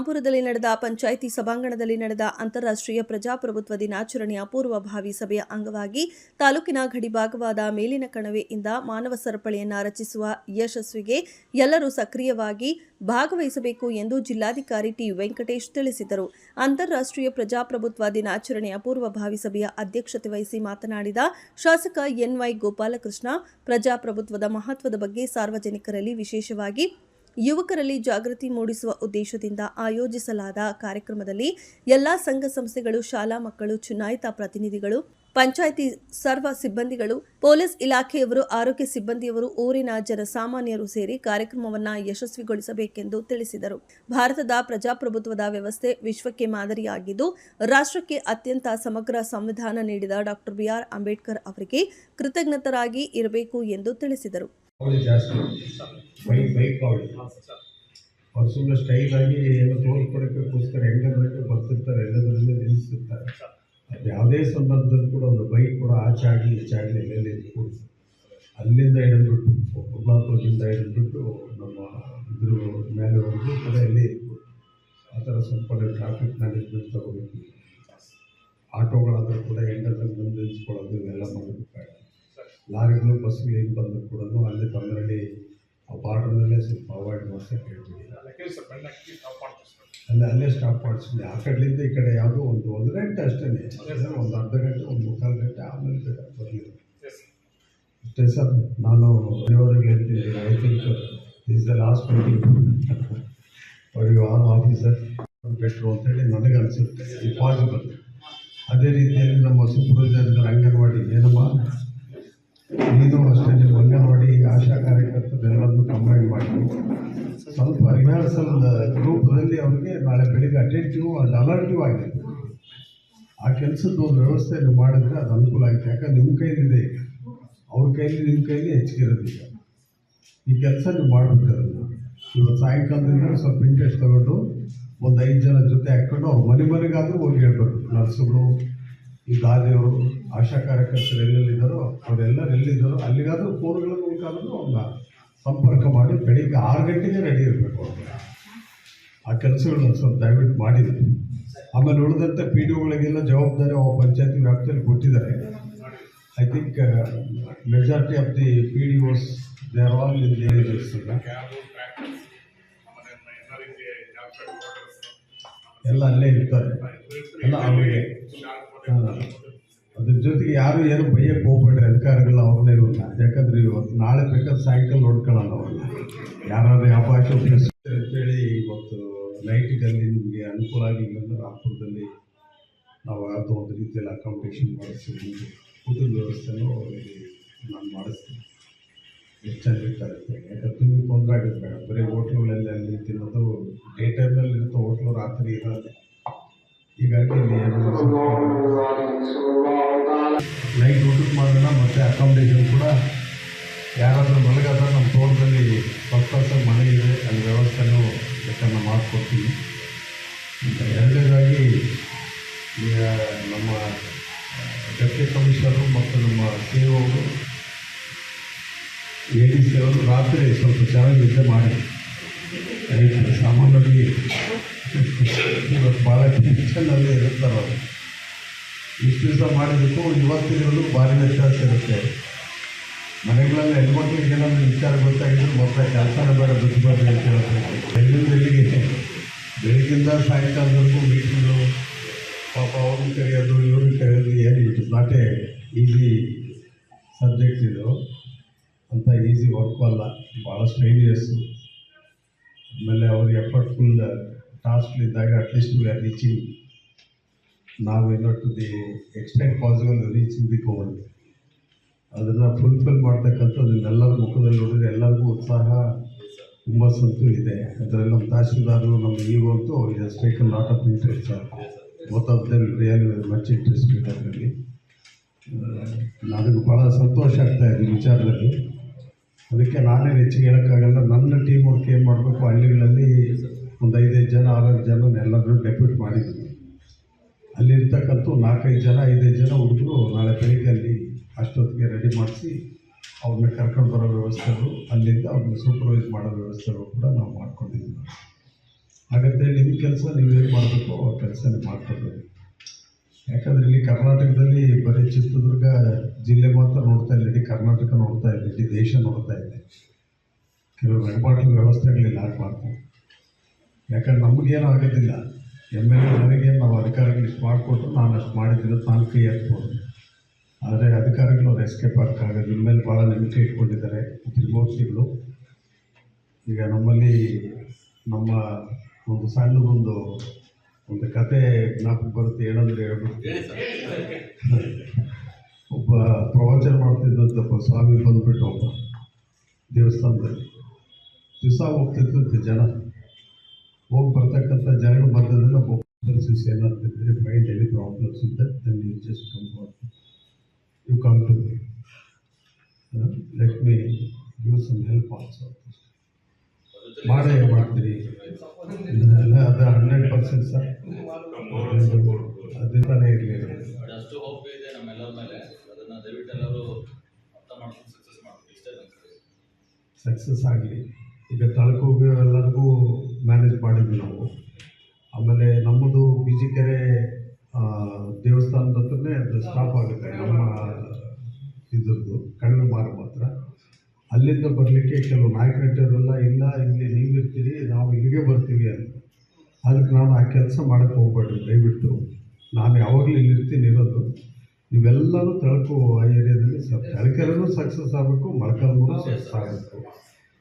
ರಾಂಪುರದಲ್ಲಿ ನಡೆದ ಪಂಚಾಯಿತಿ ಸಭಾಂಗಣದಲ್ಲಿ ನಡೆದ ಅಂತಾರಾಷ್ಟ್ರೀಯ ಪ್ರಜಾಪ್ರಭುತ್ವ ದಿನಾಚರಣೆಯ ಪೂರ್ವಭಾವಿ ಸಭೆಯ ಅಂಗವಾಗಿ ತಾಲೂಕಿನ ಗಡಿಭಾಗವಾದ ಮೇಲಿನ ಕಣವೆಯಿಂದ ಮಾನವ ಸರಪಳಿಯನ್ನು ರಚಿಸುವ ಯಶಸ್ವಿಗೆ ಎಲ್ಲರೂ ಸಕ್ರಿಯವಾಗಿ ಭಾಗವಹಿಸಬೇಕು ಎಂದು ಜಿಲ್ಲಾಧಿಕಾರಿ ಟಿ ವೆಂಕಟೇಶ್ ತಿಳಿಸಿದರು. ಅಂತಾರಾಷ್ಟ್ರೀಯ ಪ್ರಜಾಪ್ರಭುತ್ವ ದಿನಾಚರಣೆಯ ಪೂರ್ವಭಾವಿ ಸಭೆಯ ಅಧ್ಯಕ್ಷತೆ ವಹಿಸಿ ಮಾತನಾಡಿದ ಶಾಸಕ ಎನ್ವೈ ಗೋಪಾಲಕೃಷ್ಣ, ಪ್ರಜಾಪ್ರಭುತ್ವದ ಮಹತ್ವದ ಬಗ್ಗೆ ಸಾರ್ವಜನಿಕರಲ್ಲಿ ವಿಶೇಷವಾಗಿ ಯುವಕರಲ್ಲಿ ಜಾಗೃತಿ ಮೂಡಿಸುವ ಉದ್ದೇಶದಿಂದ ಆಯೋಜಿಸಲಾದ ಕಾರ್ಯಕ್ರಮದಲ್ಲಿ ಎಲ್ಲಾ ಸಂಘ ಸಂಸ್ಥೆಗಳು, ಶಾಲಾ ಮಕ್ಕಳು, ಚುನಾಯಿತ ಪ್ರತಿನಿಧಿಗಳು, ಪಂಚಾಯಿತಿ ಸರ್ವ ಸಿಬ್ಬಂದಿಗಳು, ಪೊಲೀಸ್ ಇಲಾಖೆಯವರು, ಆರೋಗ್ಯ ಸಿಬ್ಬಂದಿಯವರು, ಊರಿನ ಜನಸಾಮಾನ್ಯರು ಸೇರಿ ಕಾರ್ಯಕ್ರಮವನ್ನು ಯಶಸ್ವಿಗೊಳಿಸಬೇಕೆಂದು ತಿಳಿಸಿದರು. ಭಾರತದ ಪ್ರಜಾಪ್ರಭುತ್ವದ ವ್ಯವಸ್ಥೆ ವಿಶ್ವಕ್ಕೆ ಮಾದರಿಯಾಗಿದ್ದು, ರಾಷ್ಟ್ರಕ್ಕೆ ಅತ್ಯಂತ ಸಮಗ್ರ ಸಂವಿಧಾನ ನೀಡಿದ ಡಾಕ್ಟರ್ ಬಿಆರ್ ಅಂಬೇಡ್ಕರ್ ಅವರಿಗೆ ಕೃತಜ್ಞತರಾಗಿ ಇರಬೇಕು ಎಂದು ತಿಳಿಸಿದರು. ಅವಳಿ ಜಾಸ್ತಿ ಬೈಕ್ ಬೈಕ್ ಅವಳಿ ಅವ್ರು ಸುಮ್ಮನೆ ಸ್ಟೈಲ್ ಆಗಿ ಏನೋ ತೋರಿಸ್ಕೊಡೋಕ್ಕೋಸ್ಕರ ಹೆಂಗಂದ್ರೆ ಬರ್ತಿರ್ತಾರೆ ಎಲ್ಲದರಲ್ಲೇ ನಿಲ್ಲಿಸಿರ್ತಾರೆ ಅದು ಯಾವುದೇ ಸಂದರ್ಭದಲ್ಲಿ ಕೂಡ ಒಂದು ಬೈಕ್ ಕೂಡ ಆಚೆ ಆಗಲಿ, ಈಚೆ ಆಗಲಿ ಎಲ್ಲೆಲ್ಲಿ ಕೂಡಿಸಿ ಅಲ್ಲಿಂದ ಹಿಡಿದ್ಬಿಟ್ಟು ಕುಬ್ಲಾಪುರದಿಂದ ಹಿಡಿದ್ಬಿಟ್ಟು ನಮ್ಮ ಇದ್ರ ಮೇಲೆವರೆಗೂ ಕೂಡ ಇಲ್ಲಿ ಇರ್ಬೋದು. ಆ ಥರ ಸ್ವಲ್ಪ ಟ್ರಾಫಿಕ್ ಮ್ಯಾನೇಜ್ಮೆಂಟ್ ತಗೋಬೇಕು ಆಟೋಗಳಾದರೂ ಕೂಡ ಹೆಂಗಂದ್ರೆ ಮುಂದೆ ನಿಲ್ಲಿಸ್ಕೊಳ್ಳೋದು ಇವೆಲ್ಲ ಮಾಡಬೇಕಾಗುತ್ತೆ ಲಾರಿಗಳು ಬಸ್ಗಳು ಏನು ಬಂದರೂ ಕೂಡ ಅಲ್ಲಿ ತಮ್ಮಲ್ಲಿ ಆ ಬಾರ್ಡ್ರಲ್ಲೇ ಸ್ವಲ್ಪ ಅವಾಯ್ಡ್ ಮಾಡ್ಸಕ್ಕೆ ಹೇಳ್ತೀವಿ ಅಲ್ಲೇ ಅಲ್ಲೇ ಸ್ಟಾಪ್ ಮಾಡಿಸ್ಬಿಡಿ ಆ ಕಡೆಯಿಂದ ಈ ಕಡೆ ಯಾವುದೋ ಒಂದು ಒಂದು ಗಂಟೆ ಅಷ್ಟೇ ಒಂದು ಅರ್ಧ ಗಂಟೆ ಒಂದು ಮುಕ್ಕಾಲು ಗಂಟೆ ಆಮೇಲೆ ಬರಲಿ. ಅಷ್ಟೇ ಸರ್ ನಾನು ಧನ್ಯವಾದಗಳು ಹೇಳ್ತೀನಿ I think is the last meeting for you all officer better ಅಂತೇಳಿ ನನಗೆ ಅನಿಸುತ್ತೆ. ಪಾಸಿಬಲ್ ಅದೇ ರೀತಿಯಲ್ಲಿ ನಮ್ಮ ಸೂಪರ್ವೈಸರ್ ಅಂಗನವಾಡಿ ಏನಮ್ಮ? ನೀನು ಅಷ್ಟೇ ಅಂಗನವಾಡಿ ಆಶಾ ಕಾರ್ಯಕರ್ತರೆಲ್ಲರನ್ನು ಕಂಬೈನ್ ಮಾಡಿ. ಸ್ವಲ್ಪ ರಿಹರ್ಸಲ್ ರೂಪದಲ್ಲಿ ಅವ್ರಿಗೆ ನಾಳೆ ಬೆಳಿಗ್ಗೆ ಅಟೆಂಟಿವ್ ಅದು ಅಲರ್ಟಿವ್ ಆಗಿದೆ. ಆ ಕೆಲಸದ ಒಂದು ವ್ಯವಸ್ಥೆ ನೀವು ಮಾಡಿದ್ರೆ ಅದು ಅನುಕೂಲ ಆಗುತ್ತೆ. ಯಾಕಂದ್ರೆ ನಿಮ್ಮ ಕೈಲಿದೆ ಅವ್ರ ಕೈಲಿ ನಿಮ್ಮ ಕೈಲಿ ಹೆಚ್ಚಿಗೆ ಇರೋದು ಈಗ. ಈ ಕೆಲಸ ನೀವು ಮಾಡಬೇಕು ಅದನ್ನು. ಇವತ್ತು ಸಾಯಂಕಾಲದಿಂದ ಸ್ವಲ್ಪ ಇಂಟ್ರೆಸ್ಟ್ ತಗೊಂಡು ಒಂದು ಐದು ಜನ ಜೊತೆ ಹಾಕ್ಕೊಂಡು ಅವ್ರ ಮನೆ ಮನೆಗಾದರೂ ಹೋಗಿ ಹೇಳ್ಬೇಕು. ನರ್ಸುಗಳು, ಈ ದಾದಿಯವರು ಆಶಾ ಕಾರ್ಯಕರ್ತರು ಎಲ್ಲೆಲ್ಲಿದ್ದಾರೋ ಅವರೆಲ್ಲರೂ ಎಲ್ಲಿದ್ದಾರೋ ಅಲ್ಲಿಗಾದರೂ ಫೋನ್ಗಳ ಮೂಲಕ ಅವ್ರನ್ನ ಸಂಪರ್ಕ ಮಾಡಿ ಬೆಳಿಗ್ಗೆ ಆರು ಗಂಟೆಗೆ ರೆಡಿ ಇರಬೇಕು ಅವ್ರನ್ನ ಆ ಕೆಲಸಗಳನ್ನ ಸ್ವಲ್ಪ ದಯವಿಟ್ಟು ಮಾಡಿದ್ರು ಆಮೇಲೆ ಉಳಿದಂಥ ಪಿ ಡಿ ಒಗಳಿಗೆಲ್ಲ ಜವಾಬ್ದಾರಿ ಆ ಪಂಚಾಯತಿ ವ್ಯಾಪ್ತಿಯಲ್ಲಿ ಕೊಟ್ಟಿದ್ದಾರೆ. I think majority of the P D Os they are all in ಎಲ್ಲ ಅಲ್ಲೇ ಇರ್ತಾರೆ. ಎಲ್ಲ ಅವರಿಗೆ. ಅದ್ರ ಜೊತೆಗೆ ಯಾರು ಏನು ಬೈಯಕ್ಕೆ ಹೋಗ್ಬೇಡ್ರಿ ಅಧಿಕಾರಿಗಳು ಅವ್ರನ್ನೇ ಇರೋಲ್ಲ. ಯಾಕಂದ್ರೆ ಇವತ್ತು ನಾಳೆ ಬೇಕಾದ್ರೆ ಸಾಯಂಕಾಲ ನೋಡ್ಕೊಳ್ಳೋಣ ಅವ್ರನ್ನ ಯಾರಾದ್ರೂ ಯಾವ ಅಂತೇಳಿ ಇವತ್ತು ಲೈಟಿಗಲ್ಲಿ ನಿಮಗೆ ಅನುಕೂಲ ಆಗಿಲ್ಲ ಅಂದ್ರೆ ರಾಮಪುರದಲ್ಲಿ ನಾವು ಯಾವುದೋ ಒಂದು ರೀತಿಯಲ್ಲಿ ಅಕಾಮಿಡೇಷನ್ ಮಾಡಿಸ್ತೀವಿ ಊಟದ ವ್ಯವಸ್ಥೆನೂ ಅವರಿಗೆ ನಾನು ಮಾಡಿಸ್ತೀನಿ. ಎಷ್ಟು ಚೆನ್ನಾಗಿರ್ತಾರೆ ಯಾಕಂದ್ರೆ ತುಂಬ ತೊಂದರೆ ಆಗುತ್ತೆ. ಬೇಡ ಬರೀ ಹೋಟ್ಲುಗಳಲ್ಲಿ ಅಲ್ಲಿ ತಿನ್ನೋದು ಡೇ ಟೈಮ್ನಲ್ಲಿ ಇರುತ್ತೆ ಹೋಟ್ಲು ರಾತ್ರಿ ಇರೋದು ಹೀಗಾಗಿ ನೈಟ್ ಊಟಕ್ಕೆ ಮಾಡೋಣ, ಮತ್ತೆ ಅಕಾಮಿಡೇಷನ್ ಕೂಡ. ಯಾರಾದರೂ ಮಲಗಾದ್ರೆ ನಮ್ಮ ತೋಟದಲ್ಲಿ ಫಸ್ಟ್ ಮನೆ ಇದೆ, ಅಲ್ಲಿ ವ್ಯವಸ್ಥೆನೂ ಬೇಕಾದ್ರೆ ಮಾಡಿಕೊಡ್ತೀವಿ. ಎರಡನೇದಾಗಿ ನಮ್ಮ ಡೆಪ್ಟಿ ಕಮಿಷನರು ಮತ್ತು ನಮ್ಮ ಸಿ ಅವರು ಎ ಡಿ ಸಿ ಅವರು ರಾತ್ರಿ ಸ್ವಲ್ಪ ಚೆನ್ನಾಗಿ ನಿದ್ದೆ ಮಾಡಿ. ಸಾಮಾನ್ಯವಾಗಿ ಇವತ್ತು ಭಾಳ ಟೆನ್ಷನ್ನಲ್ಲೇ ಇರ್ತಾರೆ ಅವರು. ಇಷ್ಟು ದಿವಸ ಮಾಡಿದ್ದಕ್ಕೂ ಇವತ್ತಿರೋದು ಭಾರಿ ವ್ಯತ್ಯಾಸ ಇರುತ್ತೆ. ಮನೆಗಳಲ್ಲಿ ಹೆಣ್ಮಕ್ಳಿಗೆ ಏನಾದರೂ ವಿಚಾರ ಗೊತ್ತಾಗಿದ್ರು ಮೊತ್ತ ಕೆಲಸನೇ ಬೇಡ, ದುಡ್ಡು ಬರಲಿ ಅಂತ ಹೇಳ್ತಾರೆ ಎಲ್ಲಿಂದ ಎಲ್ಲಿಗೆ ಬೆಳಗ್ಗಿಂದ ಸಾಯಂಕಾಲದವರೆಗೂ ಮೀಟಿಂಗು, ಪಾಪ ಅವ್ರನ್ನ ಕರೆಯೋದು ಇವ್ರನ್ನ ಕರೆಯೋದು ಏನು ಇಟ್ ಇಸ್ ಈಸಿ ಸಬ್ಜೆಕ್ಟ್ ಇದು. ಅಂತ ಈಸಿ ವರ್ಕು ಅಲ್ಲ. ಭಾಳ ಸ್ಟ್ರೈನಿಯಸ್ಸು ಆಮೇಲೆ ಅವ್ರಿಗೆ effortful ಟಾಸ್ಕ್ಲಿದ್ದಾಗ at least we are reaching ನಾವೇನೋ to the extent possible reaching the goal ಅದನ್ನು ಫುಲ್ಫಿಲ್ ಮಾಡ್ತಕ್ಕಂಥದ್ದು ಎಲ್ಲರ ಮುಖದಲ್ಲಿ ನೋಡಿದ್ರೆ ಎಲ್ಲರಿಗೂ ಉತ್ಸಾಹ, ಹುಮ್ಮಸ್ಸಂತೂ ಇದೆ. ಅದರಲ್ಲಿ ನಮ್ಮ ತಹಶೀಲ್ದಾರರು, ನಮ್ಮ ಈಗೋ ಅಂತೂ is taken lot of interest sir both of them real much interest ಅದರಲ್ಲಿ. ನನಗೆ ಭಾಳ ಸಂತೋಷ ಆಗ್ತಾ ಇದೆ ವಿಚಾರದಲ್ಲಿ. ಅದಕ್ಕೆ ನಾನೇನು ಹೆಚ್ಚಿಗೆ ಹೇಳೋಕ್ಕಾಗಲ್ಲ. ನನ್ನ ಟೀಮ್ ವರ್ಕ್ ಏನು ಮಾಡಬೇಕು ಹಳ್ಳಿಗಳಲ್ಲಿ ಒಂದು ಐದೈದು ಜನ, ಆರೈದು ಜನ ಎಲ್ಲರೂ ಡೆಪ್ಯೂಟ್ ಮಾಡಿದ್ದೀನಿ ಅಲ್ಲಿರ್ತಕ್ಕಂಥ ನಾಲ್ಕೈದು ಜನ, ಐದೈದು ಜನ ಹುಡುಗರು ನಾಳೆ ಬೆಳಿಗ್ಗೆ ಅಲ್ಲಿ ಅಷ್ಟೊತ್ತಿಗೆ ರೆಡಿ ಮಾಡಿಸಿ ಅವ್ರನ್ನ ಕರ್ಕೊಂಡು ಬರೋ ವ್ಯವಸ್ಥೆಗಳು, ಅಲ್ಲಿಂದ ಅವ್ರನ್ನ ಸೂಪರ್ವೈಸ್ ಮಾಡೋ ವ್ಯವಸ್ಥೆಗಳು ಕೂಡ ನಾವು ಮಾಡ್ಕೊಂಡಿದ್ದೀವಿ. ಹಾಗಂತ ನಿಮ್ಮ ಕೆಲಸ ನೀವು ಏನು ಮಾಡಬೇಕು ಆ ಕೆಲಸನೇ ಮಾಡ್ಕೊಬೇಕು ಯಾಕಂದರೆ ಇಲ್ಲಿ ಕರ್ನಾಟಕದಲ್ಲಿ ಬರೀ ಚಿತ್ರದುರ್ಗ ಜಿಲ್ಲೆ ಮಾತ್ರ ನೋಡ್ತಾ ಇಲ್ಲ, ಇಡೀ ಕರ್ನಾಟಕ ನೋಡ್ತಾ ಇಲ್ಲ, ಇಡೀ ದೇಶ ನೋಡ್ತಾ ಇದೆ. ಕೆಲವು ರೆಡ್ಬಾಟ್ಲ್ ವ್ಯವಸ್ಥೆಗಳಿಲ್ಲ ಆಗಬಾರ್ದು ಯಾಕಂದ್ರೆ ನಮಗೇನು ಆಗೋದಿಲ್ಲ. ಎಂ ಎಲ್ ಎ ನನಗೇನು ನಾವು ಅಧಿಕಾರಿಗಳು ಇಷ್ಟು ಮಾಡಿಕೊಟ್ರು ನಾನು ಅಷ್ಟು ಮಾಡಿದ್ದೀನಿ ನಾನು ಫ್ರೀ ಆಗ್ಬೋದು. ಆದರೆ ಅಧಿಕಾರಿಗಳು ಅವ್ರು ಎಸ್ಕೇಪ್ ಆಗ್ತಾಗ ನಿಮ್ಮ ಮೇಲೆ ಭಾಳ ನಂಬಿಕೆ ಇಟ್ಕೊಂಡಿದ್ದಾರೆ ತ್ರಿಮೂರ್ತಿಗಳು ಈಗ ನಮ್ಮಲ್ಲಿ ನಮ್ಮ ಒಂದು ಸಣ್ಣದೊಂದು ಒಂದು ಕತೆ ಜ್ಞಾಪಕ ಬರುತ್ತೆ. ಏನಂದ್ರೆ ಒಬ್ಬ ಪ್ರವಚನ ಮಾಡ್ತಿದ್ದಂಥ ಸ್ವಾಮಿ ಬಂದುಬಿಟ್ಟು ಒಬ್ಬ ದೇವಸ್ಥಾನದಲ್ಲಿ. ದಿವಸ ಹೋಗ್ತಿದ್ದಂತೆ ಜನ. ಹೋಗಿ ಬರ್ತಕ್ಕಂಥ ಜನಗಳು ಬಂದದನ್ನು ಸಿಸ್ ಏನಾಗ್ತಿದ್ರೆ ಮೈಂಡ್ ಎನಿ ಪ್ರಾಬ್ಲಮ್ಸ್ ಇದ್ದ then you just come you come to me let me give some help also ಮಾಡೇ ಮಾಡ್ತೀರಿ. ಇದನ್ನೆಲ್ಲ ಅದು ಹಂಡ್ರೆಡ್ ಪರ್ಸೆಂಟ್ ಸರ್ ಅದೇ ತಾನೇ ಇರಲಿ. ಅಷ್ಟು ಹೋಪ್ ಇದೆ ನಮ್ಮೆಲ್ಲರ ಮೇಲೆ. ಅದನ್ನ ದಯವಿಟ್ಟು ಎಲ್ಲರೂ ಅರ್ಥ ಮಾಡ್ಕೊಂಡು ಸಕ್ಸಸ್ ಮಾಡ್ತೀವಿ ಇಷ್ಟೇ ಸಕ್ಸಸ್ ಆಗಲಿ. ಈಗ ತಳಕೋಗಿ ಎಲ್ಲರಿಗೂ ಮ್ಯಾನೇಜ್ ಮಾಡಿದ್ವಿ ನಾವು. ಆಮೇಲೆ ನಮ್ಮದು ಬಿಜಿಕೆರೆ ದೇವಸ್ಥಾನದ ಹತ್ರನೇ ಅದು ಸ್ಟಾಪ್ ಆಗುತ್ತೆ, ನಮ್ಮ ಇದ್ರದ್ದು, ಕಣ್ಣು ಮಾರ ಮಾತ್ರ. ಅಲ್ಲಿಂದ ಬರಲಿಕ್ಕೆ ಕೆಲವು ನಾಯಕರೆಲ್ಲ ಇಲ್ಲ, ಇಲ್ಲಿ ನೀವು ಇರ್ತೀರಿ ನಾವು ಇಲ್ಲಿಗೆ ಬರ್ತೀವಿ ಅಂತ. ಅದಕ್ಕೆ ನಾನು ಆ ಕೆಲಸ ಮಾಡೋಕ್ಕೆ ಹೋಗ್ಬೇಡ್ರಿ, ದಯವಿಟ್ಟು. ನಾನು ಯಾವಾಗಲೂ ಇಲ್ಲಿರ್ತೀನಿ ಇರೋದು. ನೀವೆಲ್ಲರೂ ತಳಕು ಆ ಏರಿಯಾದಲ್ಲಿ ಸ ತಳಕೆರೆನೂ ಸಕ್ಸಸ್ ಆಗಬೇಕು ಮಳಕಲ್ಲೂ ಸಕ್ಸಸ್ ಆಗಬೇಕು.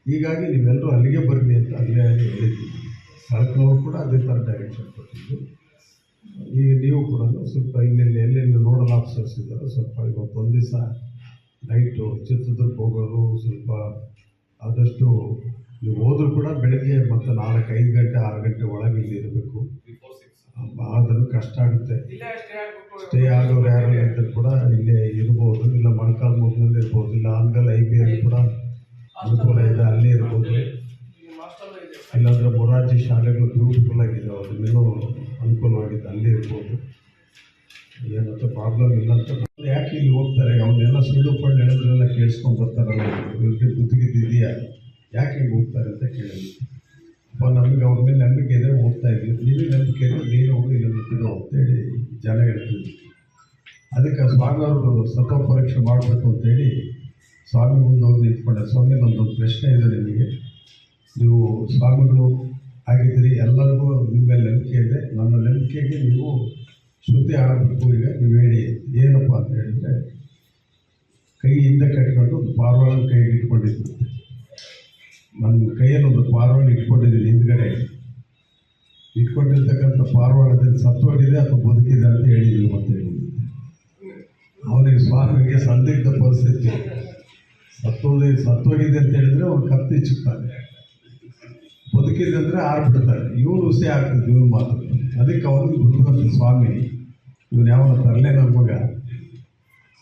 ಹೀಗಾಗಿ ನೀವೆಲ್ಲರೂ ಅಲ್ಲಿಗೆ ಬರಲಿ ಅಂತ ಅಲ್ಲೇ ಹೇಳಿದ್ದೀವಿ ತಳಕನವರು ಕೂಡ ಅದೇ ಥರ ಡೈರೆಕ್ಷನ್ ಕೊಟ್ಟಿದ್ದು ಈ ನೀವು ಕೂಡ ಸ್ವಲ್ಪ ಇಲ್ಲೆಲ್ಲಿ ಎಲ್ಲೆಲ್ಲಿ ನೋಡಲ್ ಆಫೀಸರ್ಸ್ ಇದ್ದಾರೆ ಸ್ವಲ್ಪ ಇವತ್ತೊಂದು ದಿವಸ ನೈಟು ಚಿತ್ರದುರ್ಗ ಹೋಗೋರು ಸ್ವಲ್ಪ ಆದಷ್ಟು ನೀವು ಹೋದರೂ ಕೂಡ ಬೆಳಗ್ಗೆ ಮತ್ತು ನಾಲ್ಕು ಐದು ಗಂಟೆ ಆರು ಗಂಟೆ ಒಳಗೆ ಇಲ್ಲಿ ಇರಬೇಕು. ಆದರೂ ಕಷ್ಟ ಆಗುತ್ತೆ. ಸ್ಟೇ ಆಗೋರು ಯಾರು ಇದ್ದರೂ ಕೂಡ ಇಲ್ಲೇ ಇರ್ಬೋದು ಇಲ್ಲ ಮೊಳಕಾಲ್ಮೂರಿನಲ್ಲಿ ಇರ್ಬೋದು ಇಲ್ಲ ಆನ್ಗಲ್ ಐ ಬಿ ಅಲ್ಲಿ ಕೂಡ ಅನುಕೂಲ ಇದೆ, ಅಲ್ಲೇ ಇರ್ಬೋದು. ಇಲ್ಲಾಂದರೆ ಮೊರಾರ್ಜಿ ಶಾಲೆಗಳು ಬ್ಯೂಟಿಫುಲ್ ಆಗಿದೆ ಅದನ್ನೇನೋ ಅನುಕೂಲವಾಗಿದೆ ಅಲ್ಲೇ ಇರ್ಬೋದು. ಏನಂತ ಪ್ರಾಬ್ಲಮ್ ಇಲ್ಲ ಅಂತ ಯಾಕೆ ಇಲ್ಲಿ ಹೋಗ್ತಾರೆ? ಅವನ್ನೆಲ್ಲ ಸುಳ್ಳು ಪಳ್ಳು ಹೇಳಿದ್ರೆಲ್ಲ ಕೇಳಿಸ್ಕೊಂಡು ಬರ್ತಾರಲ್ಲ ಇವ್ರಿಗೆ ಬುದ್ಧಿಗಿದ್ದಿದೆಯಾ ಯಾಕೆ ಹಿಂಗೆ ಹೋಗ್ತಾರೆ ಅಂತ ಕೇಳಿದ್ವಿ ಅಪ್ಪ, ನಮಗೆ ಅವ್ರ ಮೇಲೆ ನಂಬಿಕೆ ಇದೆ, ಹೋಗ್ತಾ ಇದ್ವಿ ನಿಮಗೆ ನಂಬಿಕೆ ಇದೆ ನೀನು ಹೋಗಿ ಇಲ್ಲ ಅಂತೇಳಿ ಜನ ಹೇಳ್ತಿದ್ವಿ ಅದಕ್ಕೆ ಸ್ವಾಮಿಯವರು ಸತ್ವ ಪರೀಕ್ಷೆ ಮಾಡಬೇಕು ಅಂತೇಳಿ ಸ್ವಾಮಿ ಮುಂದೆ ಹೋಗಿ ನಿಂತ್ಕೊಂಡೆ ಸ್ವಾಮಿ ನನ್ನೊಂದು ಪ್ರಶ್ನೆ ಇದೆ ನಿಮಗೆ. ನೀವು ಸ್ವಾಮಿಗಳು ಆಗಿದ್ದೀರಿ, ಎಲ್ಲರಿಗೂ ನಿಮ್ಮ ಮೇಲೆ ನಂಬಿಕೆ ಇದೆ. ನನ್ನ ನಂಬಿಕೆಗೆ ನೀವು ಶುದ್ಧಿ ಆಗಬೇಕು ಈಗ, ನೀವು ಹೇಳಿ, ಏನಪ್ಪ ಅಂತ ಹೇಳಿದ್ರೆ ಕೈ ಹಿಂದೆ ಕಟ್ಕೊಂಡು ಒಂದು ಪಾರ್ವಾಳನ ಕೈಗೆ ಇಟ್ಕೊಂಡಿದ್ದು ನನ್ನ ಕೈಯಲ್ಲಿ ಒಂದು ಪಾರ್ವಾಳ ಇಟ್ಕೊಂಡಿದ್ದೀನಿ ಹಿಂದ್ಗಡೆ. ಇಟ್ಕೊಂಡಿರ್ತಕ್ಕಂಥ ಪಾರ್ವಾಳದಲ್ಲಿ ಸತ್ತೋಗಿದೆ ಅಥವಾ ಬದುಕಿದೆ ಅಂತ ಹೇಳಿದ್ದೀನಿ ಮತ್ತೆ ಅವನಿಗೆ ಸ್ವಾಮಿಗೆ ಸಂದಿಗ್ಧ ಪರಿಸ್ಥಿತಿ. ಸತ್ತೋದಿ, ಸತ್ತೋಗಿದೆ ಅಂತ ಹೇಳಿದ್ರೆ ಅವ್ನು ಕತ್ತಿಚ್ಚುತ್ತಾನೆ ಬದುಕಿದೆ ಅಂದರೆ ಆರ್ಬಿಡ್ತಾನೆ ಇವನು ಹುಸಿ ಆಗ್ತದೆ ಇವನು ಮಾತು. ಅದಕ್ಕೆ ಅವನಿಗೆ ಬುದ್ಧಿವಂತ ಸ್ವಾಮಿ, ಇವನು ಯಾವ ತರಲೇ ನನ್ನ ಮಗ?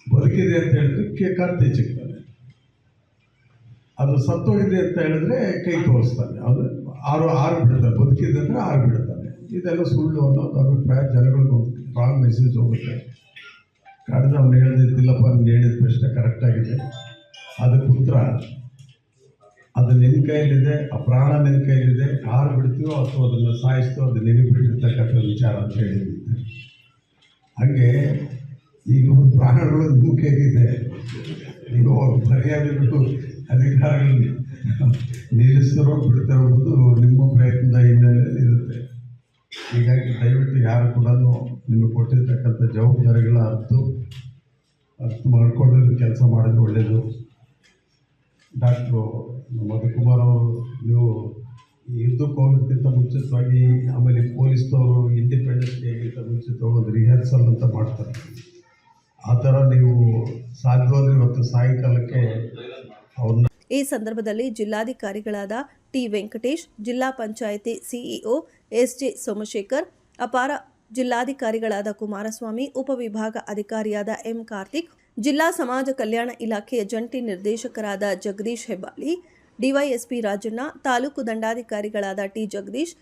ಬದುಕಿದೆ ಅಂತ ಹೇಳಿದ್ರೆ ಕತ್ತಿ ಚಿಕ್ತಾನೆ ಅದು ಸತ್ತೋಗಿದೆ ಅಂತ ಹೇಳಿದ್ರೆ ಕೈ ತೋರಿಸ್ತಾನೆ ಅದು ಆರು ಆರು ಬದುಕಿದೆ ಅಂದರೆ ಆರು ಬಿಡ್ತಾನೆ ಇದೆಲ್ಲ ಸುಳ್ಳು ಅನ್ನೋದು ಅಭಿಪ್ರಾಯ. ಜನಗಳಿಗೆ ಒಂದು ರಾಂಗ್ ಮೆಸೇಜ್ ಹೋಗುತ್ತೆ. ಕಳೆದ ಅವ್ನು ಹೇಳಿದ್ದಿಲ್ಲಪ್ಪ ನೀನು ಹೇಳಿದ ಪ್ರಶ್ನೆ ಕರೆಕ್ಟಾಗಿದೆ ಅದಕ್ಕೆ ಪುತ್ರ, ಅದು ನಿನ್ನ ಕೈಯಲ್ಲಿದೆ ಆ ಪ್ರಾಣ ನಿನ್ನ ಕೈಯಲ್ಲಿದೆ ಆರು ಬಿಡ್ತೀವೋ ಅಥವಾ ಅದನ್ನು ಸಾಯಿಸ್ತೋ, ಅದು ನೆನೆ ಬಿಟ್ಟಿರ್ತಕ್ಕಂಥ ವಿಚಾರ ಅಂತ ಹೇಳಿದ್ದೆ. ಹಾಗೆ ಈಗ ಪ್ರಾಣಗಳು ನಿಮ್ಮ ಈಗ ನೀವು ಮರ್ಯಾದೆ ಬಿಟ್ಟು ಅಧಿಕಾರಿಗಳು ನಿಲ್ಲಿಸ್ತಾರೋ ಬಿಡ್ತಾರೋ ಅನ್ನೋದು ನಿಮ್ಮ ಪ್ರಯತ್ನದ ಹಿನ್ನೆಲೆಯಲ್ಲಿ ಇರುತ್ತೆ. ಹೀಗಾಗಿ ದಯವಿಟ್ಟು ಯಾರು ಕೂಡ ನಿಮಗೆ ಕೊಟ್ಟಿರ್ತಕ್ಕಂಥ ಜವಾಬ್ದಾರಿಗಳ ಅರ್ಥ ಅರ್ಥ ಮಾಡಿಕೊಂಡು ಕೆಲಸ ಮಾಡೋದು ಒಳ್ಳೆಯದು ಡಾಕ್ಟ್ರು ಮಧುಕುಮಾರ್ ಅವರು, ನೀವು ಈ ಕೋವಿಡ್ಗಿಂತ ಮುಂಚಿತವಾಗಿ ಆಮೇಲೆ ಪೊಲೀಸ್ನವರು ಇಂಡಿಪೆಂಡೆನ್ಸ್ ಡೇಗಿಂತ ಮುಂಚಿತವಾಗಿ ಒಂದು ರಿಹರ್ಸಲ್ ಅಂತ ಮಾಡ್ತಾರೆ. ಆ ಥರ ನೀವು ಸಾಧ್ಯವಾದರೆ ಇವತ್ತು ಸಾಯಂಕಾಲಕ್ಕೆ ಅವ್ರನ್ನ ಈ ಸಂದರ್ಭದಲ್ಲಿ ಜಿಲ್ಲಾಧಿಕಾರಿಗಳಾದ ಟಿ ವೆಂಕಟೇಶ್, ಜಿಲ್ಲಾ ಪಂಚಾಯಿತಿ ಸಿಇಒ ಎಸ್ ಜೆ ಸೋಮಶೇಖರ್, ಅಪಾರ ಜಿಲ್ಲಾಧಿಕಾರಿಗಳಾದ ಕುಮಾರಸ್ವಾಮಿ, ಉಪವಿಭಾಗ ಅಧಿಕಾರಿಯಾದ ಎಂ ಕಾರ್ತಿಕ್ ಜಿಲ್ಲಾ ಸಮಾಜ ಕಲ್ಯಾಣ ಇಲಾಖೆಯ ಜಂಟಿ ನಿರ್ದೇಶಕರಾದ ಜಗದೀಶ್ ಹೆಬ್ಬಾಳಿ, ಡಿವೈಎಸ್ಪಿ ರಾಜಣ್ಣ, ತಾಲೂಕು ದಂಡಾಧಿಕಾರಿಗಳಾದ T Jagadish,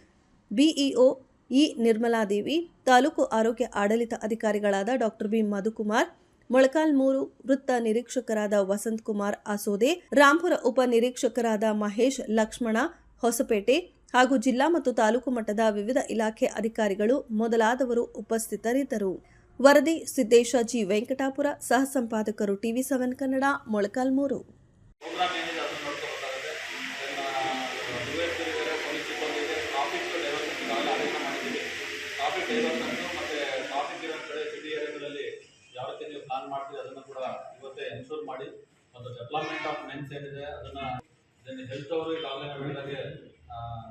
BEO E Nirmaladevi, taluk ಆರೋಗ್ಯ ಆಡಳಿತ ಅಧಿಕಾರಿಗಳಾದ ಡಾಕ್ಟರ್ ಬಿ ಮಧುಕುಮಾರ್ ಮೊಳಕಾಲ್ಮೂರು ವೃತ್ತ ನಿರೀಕ್ಷಕರಾದ ವಸಂತ್ ಕುಮಾರ್ ಆಸೋದೆ ರಾಂಪುರ ಉಪ ನಿರೀಕ್ಷಕರಾದ ಮಹೇಶ್ ಲಕ್ಷ್ಮಣ ಹೊಸಪೇಟೆ ಹಾಗೂ ಜಿಲ್ಲಾ ಮತ್ತು ತಾಲೂಕು ಮಟ್ಟದ ವಿವಿಧ ಇಲಾಖೆ ಅಧಿಕಾರಿಗಳು ಮೊದಲಾದವರು ಉಪಸ್ಥಿತರಿದ್ದರು. ವರದಿ ಸಿದ್ದೇಶ ಜಿ ವೆಂಕಟಾಪುರ ಸಹ ಸಂಪಾದಕರು TV seven Kannada Molakalmuru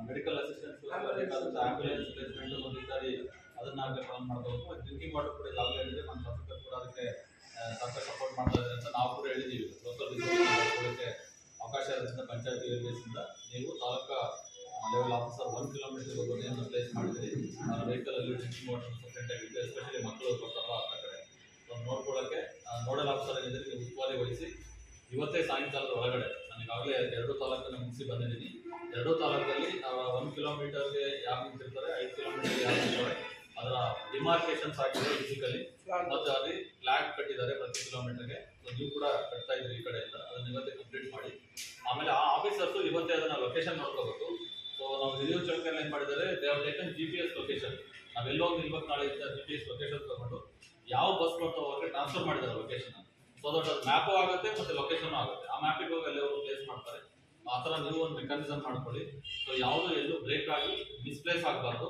medical assistance ಬೇಕಾದಂಥ ಆಂಬ್ಯುಲೆನ್ಸ್ ಪ್ಲೇಸ್ಮೆಂಟ್ ಮತ್ತು ಅದನ್ನ ಪ್ಲಾನ್ ಮಾಡಬಹುದು ಡ್ರಿಂಕಿಂಗ್ ವಾಟರ್ ಕೂಡ ಈಗಾಗಲೇ ಹೇಳಿದೆ ನಮ್ಮ ಸರ್ಕಾರ ಕೂಡ ಅದಕ್ಕೆ ಸರ್ಕಾರ ಸಪೋರ್ಟ್ ಮಾಡ್ತಾ ಅಂತ ನಾವು ಕೂಡ ಹೇಳಿದ್ದೀವಿ. ಲೋಕಲ್ ರಿಸೋರ್ಸ್ಗೆ ಅವಕಾಶ ಇರೋದ್ರಿಂದ, ಪಂಚಾಯತಿ ಏರಿಯಾಸಿಂದ ನೀವು taluka level officer one kilometer ಹೋಗೋದೇನು place ಮಾಡಿದ್ದೀರಿ. ವೆಹಿಕಲಲ್ಲಿ ಡ್ರಿಂಕಿಂಗ್ ವಾಟರ್ ಸಪ್ರೇಟ್ ಆಗಿದೆ ಎಸ್ಪೆಷಲಿ ಮಕ್ಕಳು ಬರ್ತಾರ ಆ ಕಡೆ. ನೋಡ್ಕೊಳ್ಳೋಕ್ಕೆ ನೋಡಲ್ ಆಫೀಸರ್ ಏನಿದ್ರೆ ನೀವು ಉಸ್ತುವಾರಿ ವಹಿಸಿ, ಇವತ್ತೇ ಸಾಯಂಕಾಲದ ಒಳಗಡೆ ನನಗಾಗಲೇ ಈಗಾಗಲೇ ಎರಡು ತಾಲೂಕನ್ನು ಮುಗಿಸಿ ಬಂದಿದ್ದೀನಿ. ಎರಡೂ ತಾಲೂಕಲ್ಲಿ ಒಂದು ಕಿಲೋಮೀಟರ್ಗೆ ಯಾರು ನಿಂತಿರ್ತಾರೆ, ಐದು ಕಿಲೋಮೀಟರ್ಗೆ ಯಾರು ನಿಂತಿರ್ತಾರೆ ಅದರ ಡಿಮಾರ್ಕೇಶನ್ಸ್ ಆಗಿದೆ ಫಿಸಿಕಲಿ ಮತ್ತು ಅಲ್ಲಿ ಫ್ಲಾಟ್ ಕಟ್ಟಿದ್ದಾರೆ ಪ್ರತಿ ಕಿಲೋಮೀಟರ್ಗೆ ನೀವು ಕೂಡ ಕಟ್ತಾ ಇದ್ದೀರಿ ಈ ಕಡೆಯಿಂದ. ಅದನ್ನ ಇವತ್ತೇ ಕಂಪ್ಲೀಟ್ ಮಾಡಿ. ಆಮೇಲೆ ಆ ಆಫೀಸರ್ಸು ಇವತ್ತೇ ಅದನ್ನ ಲೊಕೇಶನ್ ನೋಡ್ಕೋಬೇಕು. ಸೊ ನಾವು ರಿವ್ಯೂ ಚೌಕಲ್ಲಿ ಏನು ಮಾಡಿದ್ದಾರೆ? They have taken G P S location ನಾವೆಲ್ಲೋ ನಿಲ್ಬೇಕು ನಾಳೆ ಜಿ ಪಿ ಎಸ್ ಲೊಕೇಶನ್ ತಗೊಂಡು ಯಾವ ಬಸ್ ಬರ್ತಾವೆ ಅವ್ರಿಗೆ ಟ್ರಾನ್ಸ್ಫರ್ ಮಾಡಿದ್ದಾರೆ ಲೊಕೇಶನ್ ಸೊ ದಟ್ ಅದು ಮ್ಯಾಪು ಆಗುತ್ತೆ ಮತ್ತೆ ಲೊಕೇಶನ್ ಆಗುತ್ತೆ. ಆ ಮ್ಯಾಪಿಗೆ ಹೋಗಿ ಅಲ್ಲಿ ಅವರು ಪ್ಲೇಸ್ ಮಾಡ್ತಾರೆ. ಆ ಥರ ನೀವು ಒಂದು ಮೆಕ್ಯಾನಿಸಮ್ ಮಾಡ್ಕೊಳ್ಳಿ. ಸೊ ಯಾವುದು ಎಲ್ಲೂ ಬ್ರೇಕ್ ಆಗಿ ಮಿಸ್ಪ್ಲೇಸ್ ಆಗಬಾರ್ದು.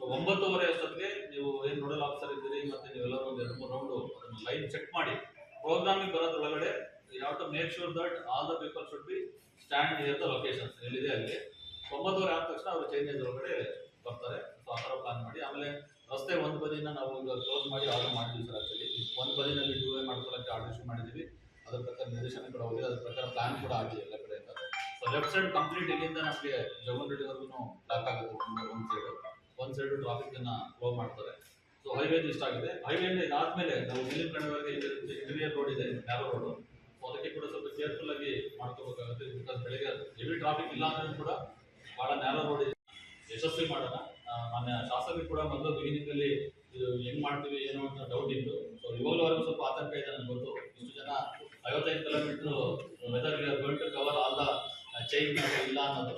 ಒಂಬತ್ತುವರೆ ಅಷ್ಟೊತ್ತಿಗೆ ನೀವು ಏನು ನೋಡಲ್ ಆಫೀಸರ್ ಇದ್ದೀರಿ, ಮತ್ತೆ ನೀವೆಲ್ಲರೂ ಒಂದು ಎರಡು ಮೂರು ರೌಂಡು ಅದನ್ನು ಲೈನ್ ಚೆಕ್ ಮಾಡಿ. ಪ್ರೋಗ್ರಾಮಿಗೆ ಬರೋದ್ರೊಳಗಡೆ ಯಾವ to make sure that all the people should be stand near the locations ಎಲ್ಲಿದೆ ಅಲ್ಲಿ? ಒಂಬತ್ತುವರೆ ಆದ ತಕ್ಷಣ ಅವರು ಚೇಂಜಸ್ ಒಳಗಡೆ ಬರ್ತಾರೆ. ಸೊ ಆ ಥರ ಪ್ಲಾನ್ ಮಾಡಿ. ಆಮೇಲೆ ರಸ್ತೆ ಒಂದು ಬದಿನ ನಾವು ಈಗ ಕ್ಲೋಸ್ ಮಾಡಿ ಆರ್ಡರ್ ಮಾಡಿದ್ವಿ ಸರ್ ಆಕ್ಚುಲಿ ಒಂದು ಬದಿನಲ್ಲಿ ಡ್ಯೂ ಮಾಡ್ಕೊಳ್ಳೋಕ್ಕೆ ಆರ್ಡರ್ ಇಶ್ಯೂ ಮಾಡಿದ್ದೀವಿ. ಅದ್ರ ಪ್ರಕಾರ ನಿರ್ದೇಶನ ಕೂಡ ಹೋಗಿದೆ. ಅದ್ರ ಪ್ರಕಾರ ಪ್ಲಾನ್ ಕೂಡ ಆಗಿದೆ ಎಲ್ಲ ಕಡೆಯಿಂದ ಸೊ ಲೆಫ್ಟ್ ಸೈಡ್ ಕಂಪ್ಲೀಟ್ ಇಲ್ಲಿಂದ ನಮಗೆ ಜಗನ್ರೆಡ್ಡಿವರೆಗೂ ಲಾಕ್ ಆಗುತ್ತೆ. ಒಂದು ಒಂದು ಸೈಡು ಒಂದು ಟ್ರಾಫಿಕ್ ಅನ್ನ ಫ್ಲೋ ಮಾಡ್ತಾರೆ. ಸೊ ಹೈವೇ ಇಷ್ಟ ಆಗಿದೆ. ಹೈವೇಯಿಂದ ಇದಾದ್ಮೇಲೆ ನಾವು ಮೇಲಿನ ಕಡೆವರೆಗೆ ಇಂಟೀರಿಯರ್ ರೋಡ್ ಇದೆ ನ್ಯಾರೋ ರೋಡು ಸೊ ಅದಕ್ಕೆ ಕೂಡ ಸ್ವಲ್ಪ ಕೇರ್ಫುಲ್ ಆಗಿ ಮಾಡ್ಕೋಬೇಕಾಗುತ್ತೆ ಬಿಕಾಸ್ ಬೆಳಿಗ್ಗೆ ಹೆವಿ ಟ್ರಾಫಿಕ್ ಇಲ್ಲ ಅಂದ್ರೂ ಕೂಡ ಬಹಳ ನ್ಯಾರೋ ರೋಡ್ ಇದೆ. ಯಶಸ್ವಿ ಮಾಡೋಣ. ಮಾನ್ಯ ಶಾಸಕರು ಕೂಡ ಮೊದಲು ಬಿಗಿನಿಂಗ್ ಅಲ್ಲಿ ಇದು ಹೆಂಗ್ ಮಾಡ್ತೀವಿ ಏನೋ ಅಂತ ಡೌಟ್ ಇತ್ತು. ಸೊ ಇವಾಗಲೂ ಸ್ವಲ್ಪ ಆತಂಕ ಇದೆ ನನಗೆ ಗೊತ್ತು. ಇಷ್ಟು ಜನ ಐವತ್ತೈದು kilometer whether we are going to cover all the chain ಇಲ್ಲ ಅನ್ನೋದು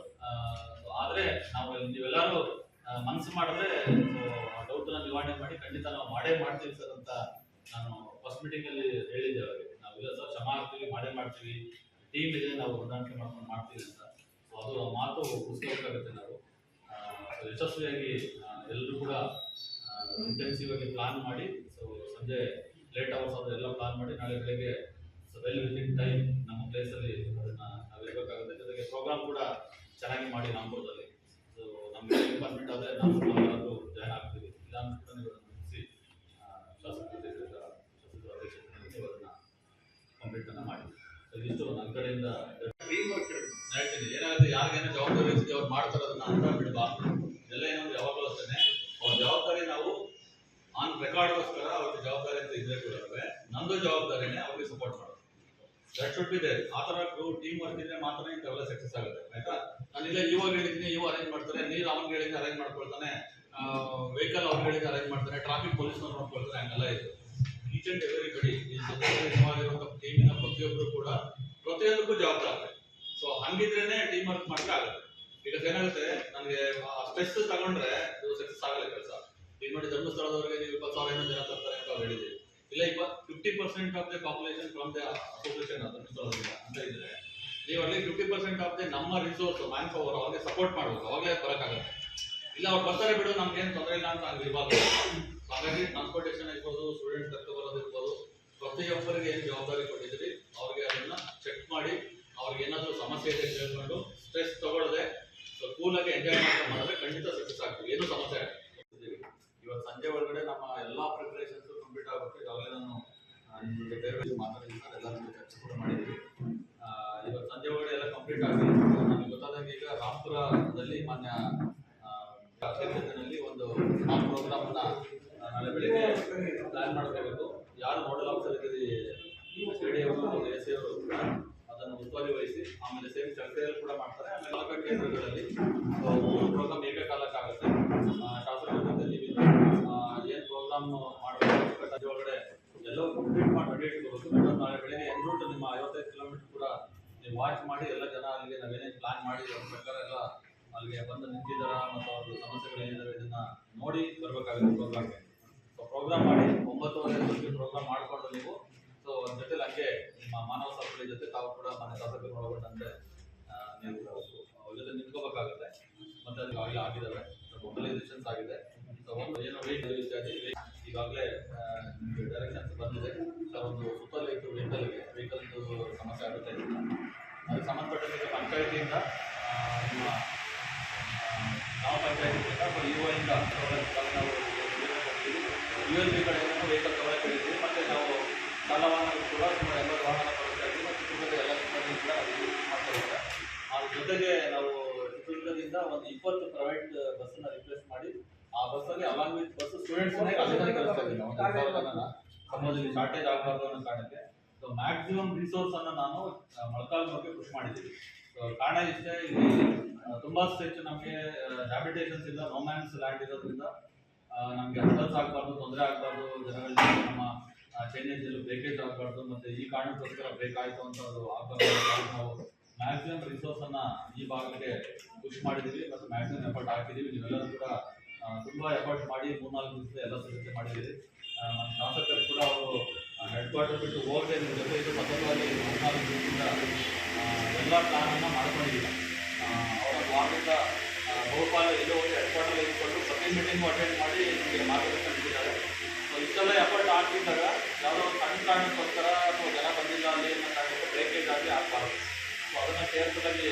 ಆದ್ರೆ ನಾವು ನೀವೆಲ್ಲರೂ ಮನಸ್ಸು ಮಾಡಿದ್ರೆ ಸೊ ಆ ಡೌಟ್ನ ನಿವಾರಣೆ ಮಾಡಿ ಖಂಡಿತ ನಾವು ಮಾಡೇ ಮಾಡ್ತೀವಿ ಸರ್ ಅಂತ ನಾನು ಫಸ್ಟ್ ಮೀಟಿಂಗ್ ಅಲ್ಲಿ ಹೇಳಿದ್ದೆ ಅವರಿಗೆ. ನಾವೆಲ್ಲ ಸರ್ ಶ್ರಮ ಆಗ್ತೀವಿ, ಮಾಡೇ ಮಾಡ್ತೀವಿ. ಟೀಮ್ ಇದೆ, ನಾವು ಹೊಂದಾಣಿಕೆ ಮಾಡ್ಕೊಂಡು ಮಾಡ್ತೀವಿ ಅಂತ. ಸೊ ಅದು ಮಾತು ಉಳಿಸ್ಕೋಬೇಕಾಗುತ್ತೆ ನಾವು. ಯಶಸ್ವಿಯಾಗಿ ಎಲ್ಲರೂ ಕೂಡ ಇಂಟೆನ್ಸಿವ್ ಆಗಿ ಪ್ಲಾನ್ ಮಾಡಿ ಸೊ ಸಂಜೆ ಲೇಟ್ ಅವರ್ಸ್ ಆದರೆ ಎಲ್ಲ ಪ್ಲಾನ್ ಮಾಡಿ, ನಾಳೆ ಬೆಳಗ್ಗೆ ವೆಲ್ ವಿತಿನ್ ಟೈಮ್ ನಮ್ಮ ಪ್ಲೇಸಲ್ಲಿ ಅದನ್ನು ನಾವು ಇರಬೇಕಾಗುತ್ತೆ ಜೊತೆಗೆ ಪ್ರೋಗ್ರಾಮ್ ಕೂಡ ಚೆನ್ನಾಗಿ ಮಾಡಿ ನಾಂಪುರದಲ್ಲಿ ಸೊ ನನ್ನ ಕಡೆಯಿಂದ ಹೇಳ್ತೀನಿ. ಏನಾಗುತ್ತೆ ಜವಾಬ್ದಾರಿ ಅವ್ರು ಮಾಡ್ತಾರೆ ಅದನ್ನ ಅಂತ ಬಿಡಬಾರ್ದು ಯಾವಾಗಲೂ ಅಷ್ಟೇ ಅವ್ರ ಜವಾಬ್ದಾರಿ ನಾವು ಆನ್ ರೆಕಾರ್ಡ್ಗೋಸ್ಕರ ಅವ್ರಿಗೆ ಜವಾಬ್ದಾರಿ ಅಂತ ಇದ್ರೆ ಕೂಡ ಜವಾಬ್ದಾರಿನೇ ಅವ್ರಿಗೆ ಸಪೋರ್ಟ್ ಮಾಡೋದು. ದಟ್ ಶುಡ್ ಬಿ ದೇರ್ ಆ ಥರ ಟೀಮ್ ವರ್ಕ್ ಇದ್ರೆ ಮಾತ್ರ ಇಂಥವೆಲ್ಲ ಸಕ್ಸಸ್ ಆಗುತ್ತೆ. ಆಯ್ತಾ? ಇಲ್ಲ ಇವಾಗ ಹೇಳಿದ್ದೀನಿ ಇವು ಅರೇಂಜ್ ಮಾಡ್ತಾರೆ, ನೀರು ಅವ್ನಿಗೆ ಹೇಳಿದ್ರೆ ಅರೇಂಜ್ ಮಾಡ್ಕೊಳ್ತಾನೆ ವೆಹಿಕಲ್ ಅವ್ರು ಹೇಳಿದ್ರೆ ಅರೇಂಜ್ ಮಾಡ್ತಾರೆ ಟ್ರಾಫಿಕ್ ಪೊಲೀಸ್ನವ್ರು ನೋಡ್ಕೊಳ್ತಾರೆ ಹಂಗೆಲ್ಲ ಇದೆ ಈಚ್ ಅಂಡ್ ಎವ್ರಿ ಕಡೆ ಇರುವಂತಹ ಟೀಮಿನ ಪ್ರತಿಯೊಬ್ಬರು ಕೂಡ ಪ್ರತಿಯೊಂದಕ್ಕೂ ಜವಾಬ್ದಾರಿ ಸೊ ಹಂಗಿದ್ರೇನೆ ಟೀಮ್ ವರ್ಕ್ ಮಾಡಕ್ಕೆ ಆಗುತ್ತೆ. ಈಗ ಏನಾಗುತ್ತೆ, ನನಗೆ ಸ್ಟ್ರೆಸ್ ತಗೊಂಡ್ರೆ ಇದು ಸಕ್ಸಸ್ ಆಗಲ್ಲ ಕೆಲಸ. ಈಗ ನೋಡಿ, ಧರ್ಮಸ್ಥಳದವರಿಗೆ ನೀವು ಇಪ್ಪತ್ತು ಸಾವಿರ ಜನ ತರ್ತಾರೆ ಅಂತ ಹೇಳಿದ್ವಿ ಇಲ್ಲ, ಇಪ್ಪತ್ತು fifty percent of the population from the association ಧರ್ಮಸ್ಥಳದಿಂದ ಅಂತ ಇದ್ರೆ ನೀವು ಅಲ್ಲಿ ಫಿಫ್ಟಿ ಪರ್ಸೆಂಟ್ ಆಫ್ ದಿ ನಮ್ಮ ರಿಸೋರ್ಸ್ ಮ್ಯಾನ್ ಪವರ್ ಅವ್ರಿಗೆ ಸಪೋರ್ಟ್ ಮಾಡಬೇಕು. ಅವಾಗಲೇ ಬರೋಕ್ಕಾಗತ್ತೆ. ಇಲ್ಲ, ಅವ್ರು ಬರ್ತಾರೆ ಬಿಡು ನಮ್ಗೇನು ತೊಂದರೆ ಇಲ್ಲ ಅಂತ ಹಂಗೆ ಇರಬಾರ್ದು ಹಾಗಾಗಿ ಟ್ರಾನ್ಸ್ಪೋರ್ಟೇಷನ್ ಇರ್ಬೋದು ಸ್ಟೂಡೆಂಟ್ಸ್ ಕರ್ಕೊ ಬರೋದು ಇರ್ಬೋದು. ಪ್ರತಿಯೊಬ್ಬರಿಗೆ ಏನು ಜವಾಬ್ದಾರಿ ಕೊಟ್ಟಿದ್ದೀರಿ, ಅವ್ರಿಗೆ ಅದನ್ನ ಚೆಕ್ ಮಾಡಿ, ಅವ್ರಿಗೆ ಏನಾದರೂ ಸಮಸ್ಯೆ ಇದೆ ಅಂತ ಹೇಳ್ಕೊಂಡು ಸ್ಟ್ರೆಸ್ ತಗೊಳ್ಳದೆ ಸೊ ಕೂಲಾಗಿ ಎಂಜಾಯ್ ಮಾಡ್ಕೊಂಡು ಮಾಡಿದ್ರೆ ಖಂಡಿತ ಸಕ್ಸಸ್ ಆಗ್ತೀವಿ ಏನು ಸಮಸ್ಯೆ ಆಗಲ್ಲ ಇವತ್ತು ಸಂಜೆ ಒಳಗಡೆ ನಮ್ಮ ಎಲ್ಲ ಪ್ರಿಪರೇಷನ್ಸ್ ಕಂಪ್ಲೀಟ್ ಆಗುತ್ತೆ ಈಗಾಗಲೇ ನಾನು ಆ, ನಿಮ್ ಜೊತೆ ಬೇರೆ ಬೇರೆ ಮಾತಾಡಿದ್ದೀನಿ ಸರ್ ಎಲ್ಲರ ಜೊತೆ ಚರ್ಚೆ ಕೂಡ ಮಾಡಿದ್ದೀವಿ ಆ, ಇವತ್ತು ಸಂಜೆ ಒಳಗಡೆ ಎಲ್ಲ ಕಂಪ್ಲೀಟ್ ಆಗಿ ನಮಗೆ ಗೊತ್ತಾದಂಗೆ ಈಗ ರಾಮ್ಪುರದಲ್ಲಿ ಮಾನ್ಯ ಆ, ಅಧ್ಯಕ್ಷತೆಯಲ್ಲಿ ಒಂದು ಸ್ಮಾಲ್ ಪ್ರೋಗ್ರಾಮ್ ಅನ್ನ ಆ, ನಾಳೆ ಬೆಳಿಗ್ಗೆ ಪ್ಲಾನ್ ಮಾಡ್ಕೋಬೇಕು ಯಾರು ನೋಡಲ್ ಆಫೀಸರ್ ಇದ್ದೀರಿ ಡಿ ಅವರು ಎ ಸಿ ಅವರು ಅದನ್ನು ಉಸ್ತುವಾರಿ ವಹಿಸಿ ಆಮೇಲೆ ಕೂಡ ಮಾಡ್ತಾರೆ. ಆಮೇಲೆ ಕೇಂದ್ರಗಳಲ್ಲಿ ಪ್ರೋಗ್ರಾಮ್ ಏಕಕಾಲಕ್ಕಾಗುತ್ತೆ. ಕಾಲಕ್ಕೆ ಶಾಸಕರ ಜೊತೆ ಏನು ಪ್ರೋಗ್ರಾಮ್ ಮಾಡಬೇಕು ಒಳಗಡೆ ಎಲ್ಲವೂ ಕಂಪ್ಲೀಟ್ ಮಾಡಿ ರೆಡಿ ಇಟ್ಕೋಬೇಕು. ಮೇಡಮ್ ನಾಳೆ ಬೆಳಿಗ್ಗೆ ಎನ್ ರೂಟ್ ನಿಮ್ಮ ಐವತ್ತೈದು ಕಿಲೋಮೀಟರ್ ಕೂಡ ನೀವು ವಾಚ್ ಮಾಡಿ ಎಲ್ಲ ಜನ ಅಲ್ಲಿಗೆ ನಾವೇನೇನು ಪ್ಲಾನ್ ಮಾಡಿ ಅವ್ರ ಪ್ರಕಾರ ಎಲ್ಲ ಅಲ್ಲಿ ಅಲ್ಲಿಗೆ ಬಂದು ನಿಂತಿದ್ದಾರ ಮತ್ತು ಅವ್ರದ್ದು ಸಮಸ್ಯೆಗಳೇನಿದ್ದಾವೆ ಇದನ್ನ ನೋಡಿ ಬರಬೇಕಾಗುತ್ತೆ ಪ್ರೋಗ್ರಾಮ್ಗೆ ಸೊ ಪ್ರೋಗ್ರಾಮ್ ಮಾಡಿ ಒಂಬತ್ತುವರೆ ಪ್ರೋಗ್ರಾಮ್ ಮಾಡಿಕೊಂಡು ನೀವು ಸೊ ಜೊತೆಲಿ ಹಂಗೆ ನಿಮ್ಮ ಮಾನವ ಸರಪಳಿ ಜೊತೆ ತಾವು ಕೂಡ ಮನೆ ಶಾಸಕರು ಒಳಗೊಂಡಂತೆ ಅವ್ರ ಜೊತೆ ನಿಂತ್ಕೋಬೇಕಾಗುತ್ತೆ. ಮತ್ತೆ ಅದಕ್ಕೆ ಆಗಿದ್ದಾವೆ ಮೊಬಲೈಸೇಷನ್ಸ್ ಆಗಿದೆ. ಸೊ ಏನು ವೆಯ್ಟ್ ಇತ್ಯಾದಿ ಈಗಾಗಲೇ ಡೈರೆಕ್ಷನ್ಸ್ ಬಂದಿದೆ. ಒಂದು ಸೂಪರ್ ಇತ್ತು ವೆಹಿಕಲ್ಗೆ ವೆಹಿಕಲ್ದು ಸಮಸ್ಯೆ ಆಗುತ್ತೆ ಅದಕ್ಕೆ ಸಂಬಂಧಪಟ್ಟಂತೆ ಪಂಚಾಯತಿಯಿಂದ ನಿಮ್ಮ ಗ್ರಾಮ ಪಂಚಾಯತಿಯಿಂದ ಅಥವಾ ಯು ಐಯಿಂದ ನಾವು ಯು ಎಲ್ ಬಿ ಕಡೆಯಿಂದ ವೆಹಿಕಲ್ ತಗೊಳ್ಳೋಕೆ ಮತ್ತು ನಾವು ಸಾಲ ವಾಹನಗಳು ಕೂಡ ಸುಮಾರು ಎಲ್ಲ ವಾಹನ ಕೊಡ್ತಾ ಇದ್ದೀವಿ ಮತ್ತು ಚಿತ್ರದುರ್ಗದ ಎಲ್ಲ ಸಿಬ್ಬಂದಿ ಕೂಡ ಅದು use ಮಾಡ್ತಾ ಇದ್ದಾರೆ ಅದ್ರ ಜೊತೆಗೆ ನಾವು ಚಿತ್ರದುರ್ಗದಿಂದ ಒಂದು ಇಪ್ಪತ್ತು ಪ್ರೈವೇಟ್ ಬಸ್ಸನ್ನ ರಿಪ್ಲೇಸ್ ಮಾಡಿ ಆ ಬಸ್ಸಲ್ಲಿ ಅಲಾಂಗ್ ವಿತ್ ಬಸ್ ಸ್ಟೂಡೆಂಟ್ಸ್ ಇಲ್ಲ ಸಮಾಜದಲ್ಲಿ ಶಾರ್ಟೇಜ್ ಆಗಬಾರ್ದು ಅನ್ನೋ ಕಾರಣಕ್ಕೆ. ಸೊ ಮ್ಯಾಕ್ಸಿಮಮ್ ರಿಸೋರ್ಸ್ ಅನ್ನ ನಾನು ಆ, ಮೊಳಕಾಲ್ ಬಗ್ಗೆ ಪುಷ್ ಮಾಡಿದ್ದೀವಿ ಸೊ ಕಾರಣ ಇಷ್ಟೇ ಇಲ್ಲಿ ತುಂಬಾ ಹೆಚ್ಚು ನಮಗೆ ಹ್ಯಾಬಿಟೇಷನ್ಸ್ ಇಲ್ಲ ರೊಮ್ಯಾನ್ಸ್ ಲ್ಯಾಂಡ್ ಇರೋದ್ರಿಂದ ನಮಗೆ ಅಡ್ವಾನ್ಸ್ ಆಗಬಾರ್ದು ತೊಂದರೆ ಆಗಬಾರ್ದು ಜನಗಳಿಗೆ ನಮ್ಮ ಚೈನೇಜ್ ಎಲ್ಲೂ ಬ್ರೇಕೇಜ್ ಆಗಬಾರ್ದು ಮತ್ತೆ ಈ ಕಾರಣಕ್ಕೋಸ್ಕರ ಬೇಕಾಯ್ತು ಅಂತ ಅದು ಆಗಬಾರ್ದು ನಾವು ಮ್ಯಾಕ್ಸಿಮಮ್ ರಿಸೋರ್ಸ್ ಅನ್ನ ಈ ಭಾಗಕ್ಕೆ ಪುಷ್ ಮಾಡಿದೀವಿ ಮತ್ತು ಮ್ಯಾಕ್ಸಿಮಮ್ ಎಫರ್ಟ್ ಹಾಕಿದೀವಿ. ನೀವೆಲ್ಲರೂ ಕೂಡ ತುಂಬ ಎಫರ್ಟ್ ಮಾಡಿ ಮೂರ್ನಾಲ್ಕು ದಿವಸ ಎಲ್ಲ ಸಿದ್ಧತೆ ಮಾಡಿದ್ದೀರಿ. ನಮ್ಮ ಶಾಸಕರು ಕೂಡ ಅವರು ಹೆಡ್ ಕ್ವಾರ್ಟರ್ ಬಿಟ್ಟು ಹೋಗದೆ ನಿಮ್ಮ ಜೊತೆ ಇದು ಮೊದಲವಾಗಿ ಮೂರ್ನಾಲ್ಕು ದಿವಸದಿಂದ ಎಲ್ಲ ಪ್ಲಾನನ್ನು ಮಾಡ್ಕೊಂಡಿದ್ದೀವಿ. ಅವರ ವಾರ್ಡಿಂದ ಬಹುಪಾಲ ಎಲ್ಲೋ ಹೋಗಿ ಹೆಡ್ ಕ್ವಾರ್ಟರ್ ಇಟ್ಕೊಂಡು ಪ್ರತಿ ಮೀಟಿಂಗು ಅಟೆಂಡ್ ಮಾಡಿ ನಿಮಗೆ ಮಾರ್ಗದರ್ಶನ ನೀಡಿದ್ದಾರೆ ಸೊ ಇಷ್ಟೆಲ್ಲ ಎಫರ್ಟ್ ಹಾಕಿದ್ದಾಗ ಯಾವುದೋ ಒಂದು ಸಣ್ಣ ಕಾರಣಕ್ಕೋಸ್ಕರ ಅಥವಾ ಜನ ಬಂದಿಲ್ಲ ಅಲ್ಲಿ ಬ್ರೇಕೇಜ್ ಆಗಿ ಆಗ್ಬಾರ್ದು. ಸೊ ಅದನ್ನು ಕೇರ್ಫುಲ್ಲಾಗಿ